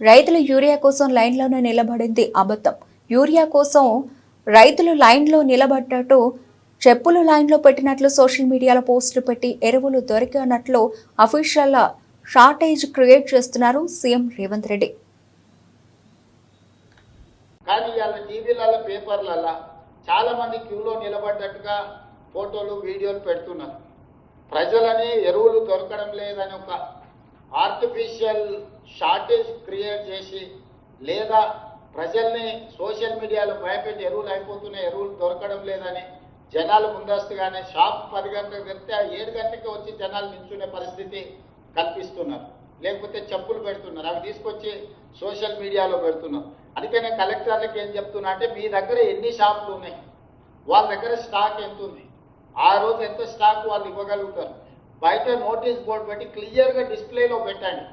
రైతులు యూరియా కోసం లైన్లోనే నిలబడింది అబద్ధం. యూరియా కోసం రైతులు లైన్లో నిలబడ్డట్టు చెప్పులు లైన్లో పెట్టినట్లు సోషల్ మీడియాలో పోస్టులు పెట్టి ఎరువులు దొరికినట్లు అఫీషియల్ షార్టేజ్ క్రియేట్ చేస్తున్నారు సీఎం రేవంత్ రెడ్డి. కానీ ఇవాళ టీవీలలో పేపర్లలో చాలా మంది క్యూలో నిలబడ్డట్టుగా ఫోటోలు వీడియోలు పెడుతున్నారు. ప్రజలని ఎరువులు దొరకడం లేదని ఒక ఆర్టిఫిషియల్ షార్టేజ్ క్రియేట్ చేసి లేదా ప్రజల్ని సోషల్ మీడియాలో భయపెట్టి ఎరువులు అయిపోతున్నాయి ఎరువులు దొరకడం లేదని జనాలు ముందస్తుగానే షాప్ పది గంటలకు తెరిస్తే ఆ ఏడు గంటలకి వచ్చి జనాలు నిల్చునే పరిస్థితి కల్పిస్తున్నారు. లేకపోతే చెప్పులు పెడుతున్నారు. అవి తీసుకొచ్చి సోషల్ మీడియాలో పెడుతున్నారు. అందుకనే కలెక్టర్లకు ఏం చెప్తున్నా అంటే మీ దగ్గర ఎన్ని షాపులు ఉన్నాయి? వాళ్ళ దగ్గర స్టాక్ ఎంత ఉంది ఆ రోజు ఎంత స్టాక్ వాళ్ళు ఇవ్వగలుగుతారు? బయట నోటీస్ బోర్డు పెట్టి క్లియర్గా డిస్ప్లేలో పెట్టండి